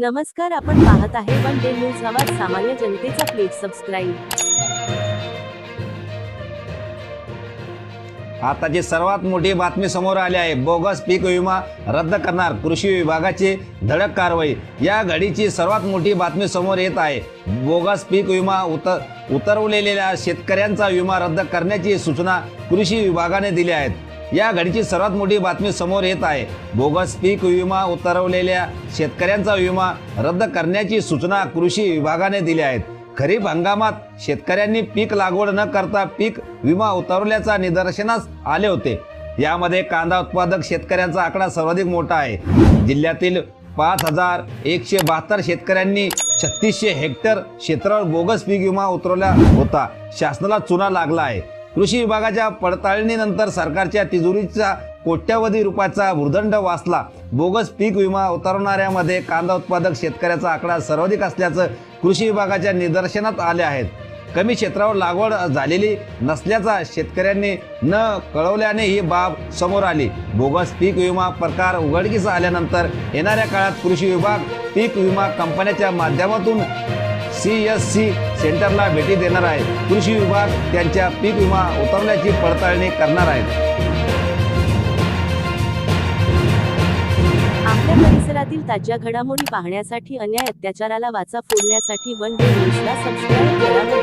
नमस्कार आपण पाहत आहे वन डे न्यूज आवाज सामान्य जनतेचा प्लेट सबस्क्राईब. आताची सर्वात मोठी बातमी समोर आली आहे बोगस पीक विमा रद्द करणार कृषी विभागाची धडक कारवाई. या घडीची सर्वात मोठी बातमी समोर येत आहे. बोगस पीक विमा उतर उतरवलेल्या शेतकऱ्यांचा विमा रद्द करण्याची सूचना कृषी विभागाने दिल्या आहेत. या घडीची सर्वात मोठी बातमी समोर येत आहे. बोगस पीक विमा उतरवलेल्या शेतकऱ्यांचा विमा रद्द करण्याची सूचना कृषी विभागाने दिल्या आहेत खरीप हंगामात शेतकऱ्यांनी पीक लागवड न करता पीक विमा उतरवल्याचा निदर्शनास आले होते. यामध्ये कांदा उत्पादक शेतकऱ्यांचा आकडा सर्वाधिक मोठा आहे. जिल्ह्यातील पाच हजार एकशे बहात्तर शेतकऱ्यांनी छत्तीसशे हेक्टर क्षेत्रावर बोगस पीक विमा उतरवला होता. शासनाला चुना लागला आहे. कृषी विभागाच्या पडताळणीनंतर सरकारच्या तिजोरीचा कोट्यावधी रुपयाचा भूर्दंड वाचला. बोगस पीक विमा उतरवणाऱ्यामध्ये कांदा उत्पादक शेतकऱ्याचा आकडा सर्वाधिक असल्याचं कृषी विभागाच्या निदर्शनात आले आहेत कमी क्षेत्रावर लागवड झालेली नसल्याचा शेतकऱ्यांनी न कळवल्याने ही बाब समोर आली. बोगस पीक विमा प्रकार उघडकीस आल्यानंतर येणाऱ्या काळात कृषी विभाग पीक विमा कंपन्याच्या माध्यमातून सी एस सी सेंटरला भेटी देणार आहे कृषी विभाग त्यांच्या पीक विमा उतरवण्याची पडताळणी करणार आहेत. आपल्या परिसरातील ताज्या घडामोडी पाहण्यासाठी अन्याय अत्याचाराला वाचा फोडण्यासाठी वन डे न्यूजला सबस्क्राईब करा व